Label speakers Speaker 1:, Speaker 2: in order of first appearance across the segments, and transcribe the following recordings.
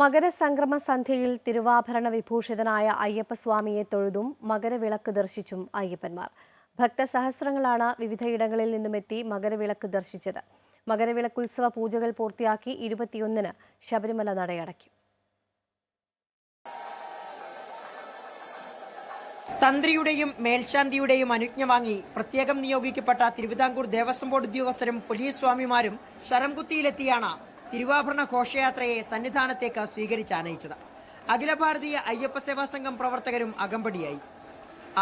Speaker 1: മകരസംക്രമ സന്ധ്യയിൽ തിരുവാഭരണ വിഭൂഷിതനായ അയ്യപ്പസ്വാമിയെ തൊഴുതും മകരവിളക്ക് ദർശിച്ചും അയ്യപ്പന്മാർ. ഭക്തസഹസ്രങ്ങളാണ് വിവിധയിടങ്ങളിൽ നിന്നുമെത്തി മകരവിളക്ക് ദർശിച്ചത്. മകരവിളക്കുത്സവ പൂജകൾ പൂർത്തിയാക്കി ഇരുപത്തിയൊന്നിന് ശബരിമല നടയടയ്ക്കും.
Speaker 2: തന്ത്രിയുടെയും മേൽശാന്തിയുടെയും അനുജ്ഞ വാങ്ങി പ്രത്യേകം നിയോഗിക്കപ്പെട്ട തിരുവിതാംകൂർ ദേവസ്വം ബോർഡ് ഉദ്യോഗസ്ഥരും പോലീസ് സ്വാമിമാരും ശരംകുത്തിയിലെത്തിയാണ് തിരുവാഭരണ ഘോഷയാത്രയെ സന്നിധാനത്തേക്ക് സ്വീകരിച്ചാനയിച്ചത്. അഖില ഭാരതീയ അയ്യപ്പ സേവാ സംഘം പ്രവർത്തകരും അകമ്പടിയായി.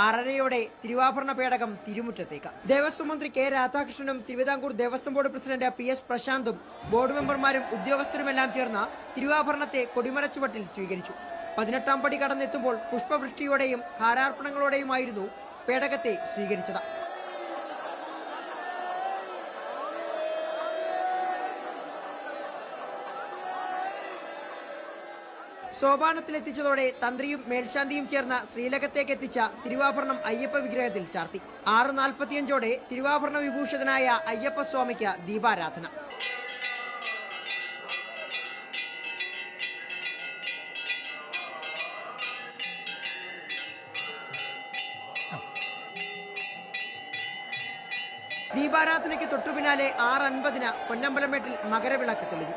Speaker 2: ആറരയോടെ തിരുവാഭരണ പേടകം തിരുമുറ്റത്തേക്ക്. ദേവസ്വം മന്ത്രി K രാധാകൃഷ്ണനും Thiruvithamkoor Devaswom board president P S പ്രശാന്തും board മെമ്പർമാരും ഉദ്യോഗസ്ഥരുമെല്ലാം ചേർന്ന് തിരുവാഭരണത്തെ കൊടിമരച്ചുവട്ടിൽ സ്വീകരിച്ചു. പതിനെട്ടാം പടി കടന്നെത്തുമ്പോൾ പുഷ്പവൃഷ്ടിയോടെയും ഹാരാർപ്പണങ്ങളോടെയുമായിരുന്നു പേടകത്തെ സ്വീകരിച്ചത്. സോപാനത്തിലെത്തിച്ചതോടെ തന്ത്രിയും മേൽശാന്തിയും ചേർന്ന ശ്രീലകത്തേക്ക് എത്തിച്ച തിരുവാഭരണം അയ്യപ്പ വിഗ്രഹത്തിൽ ചാർത്തി. ആറ് നാൽപ്പത്തിയഞ്ചോടെ തിരുവാഭരണ വിഭൂഷിതനായ അയ്യപ്പ സ്വാമിക്ക് ദീപാരാധന. ദീപാരാധനയ്ക്ക് തൊട്ടുപിന്നാലെ ആറ് അൻപതിന് പൊന്നമ്പലമേട്ടിൽ മകരവിളക്ക് തെളിഞ്ഞു.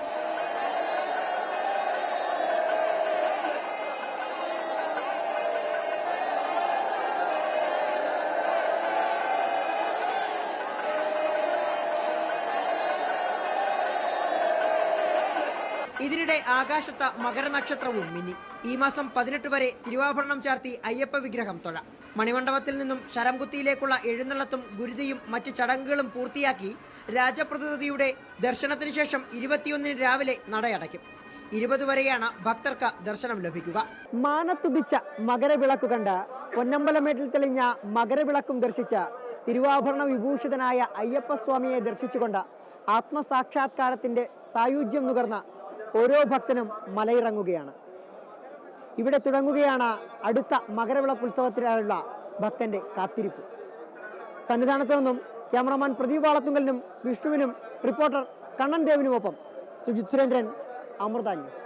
Speaker 2: ഇതിനിടെ ആകാശത്ത് മകരനക്ഷത്രവും മിന്നി. ഈ മാസം പതിനെട്ട് വരെ തിരുവാഭരണം ചാർത്തി അയ്യപ്പ വിഗ്രഹം തൊഴ. മണിമണ്ഡപത്തിൽ നിന്നും ശരംകുത്തിയിലേക്കുള്ള എഴുന്നള്ളത്തും ഗുരുതിയും മറ്റ് ചടങ്ങുകളും പൂർത്തിയാക്കി രാജപ്രതിനിധിയുടെ ദർശനത്തിന് ശേഷം ഇരുപത്തിയൊന്നിന് രാവിലെ നടയടയ്ക്കും. ഇരുപത് വരെയാണ് ഭക്തർക്ക് ദർശനം ലഭിക്കുക. മാനത്തുതിച്ച മകരവിളക്ക് കണ്ട് പൊന്നമ്പലമേട്ടിൽ തെളിഞ്ഞ മകരവിളക്കും ദർശിച്ച തിരുവാഭരണ വിഭൂഷിതനായ അയ്യപ്പസ്വാമിയെ ദർശിച്ചുകൊണ്ട് ആത്മസാക്ഷാത്കാരത്തിന്റെ സായുജ്യം നുകർന്ന ഓരോ ഭക്തനും മലയിറങ്ങുകയാണ്. ഇവിടെ തുടങ്ങുകയാണ് അടുത്ത മകരവിളക്ക് ഉത്സവത്തിനായുള്ള ഭക്തന്റെ കാത്തിരിപ്പ്. സന്നിധാനത്ത് നിന്നും ക്യാമറമാൻ പ്രദീപ് വാളത്തുങ്കലിനും വിഷ്ണുവിനും റിപ്പോർട്ടർ കണ്ണൻ ദേവിനുമൊപ്പം സുജിത് സുരേന്ദ്രൻ അമൃത ന്യൂസ്.